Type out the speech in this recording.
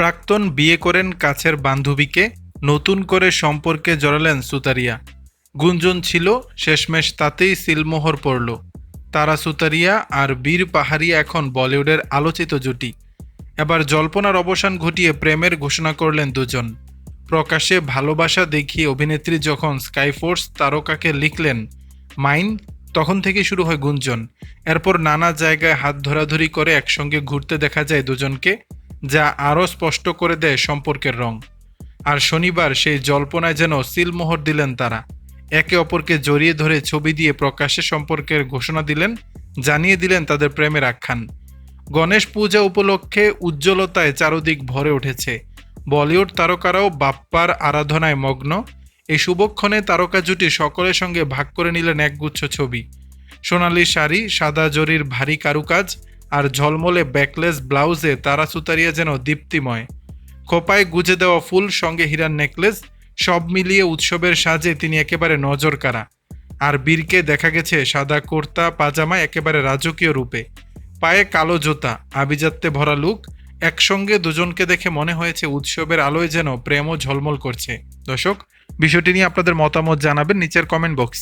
প্রাক্তন বিয়ে করেন কাছের বান্ধবীকে, নতুন করে সম্পর্কে জড়ালেন সুতারিয়া। গুঞ্জন ছিল, শেষমেশ তাতেই সিলমোহর পড়ল। তারা সুতারিয়া আর বীর পাহাড়িয়া এখন বলিউডের আলোচিত জুটি। এবার জল্পনার অবসান ঘটিয়ে প্রেমের ঘোষণা করলেন দুজন। প্রকাশে ভালোবাসা দেখিয়ে অভিনেত্রী যখন স্কাইফোর্স তারকাকে লিখলেন, মাইন তখন থেকে শুরু হয় গুঞ্জন। এরপর নানা জায়গায় হাত ধরাধরি করে একসঙ্গে ঘুরতে দেখা যায় দুজনকে। যা আরও স্পষ্ট করে দেয় সম্পর্কের রং। আর শনিবার সেই জল্পনায় যেন সিলমোহর দিলেন তারা। একে অপরকে জড়িয়ে ধরে ছবি দিয়ে প্রকাশ্যে সম্পর্কের ঘোষণা দিলেন, জানিয়ে দিলেন তাদের প্রেমের আখ্যান। গণেশ পূজা উপলক্ষে উজ্জ্বলতায় চারদিক ভরে উঠেছে। বলিউড তারকারাও বাপ্পার আরাধনায় মগ্ন। এই শুভক্ষণে তারকা জুটি সকলের সঙ্গে ভাগ করে নিলেন একগুচ্ছ ছবি। সোনালি শাড়ি, সাদা জরির ভারী কারুকাজ আর ঝলমলে ব্যাকলেস ব্লাউজে তারা সুতারিয়া যেন দীপ্তিময়। খোপায় গুজে দেওয়া ফুল সঙ্গে হীরার নেকলেস, সব মিলিয়ে উৎসবের সাজে তিনি একেবারে নজরকাড়া। আর বীরকে দেখা গেছে সাদা কুর্তা, পাজামা একেবারে রাজকীয় রূপে। পায়ে কালো জোতা, আভিজাত্যে ভরা লুক, একসঙ্গে দুজনকে দেখে মনে হয়েছে উৎসবের আলোয় যেন প্রেমও ঝলমল করছে। দর্শক, বিষয়টি নিয়ে আপনাদের মতামত জানাবেন নিচের কমেন্ট বক্স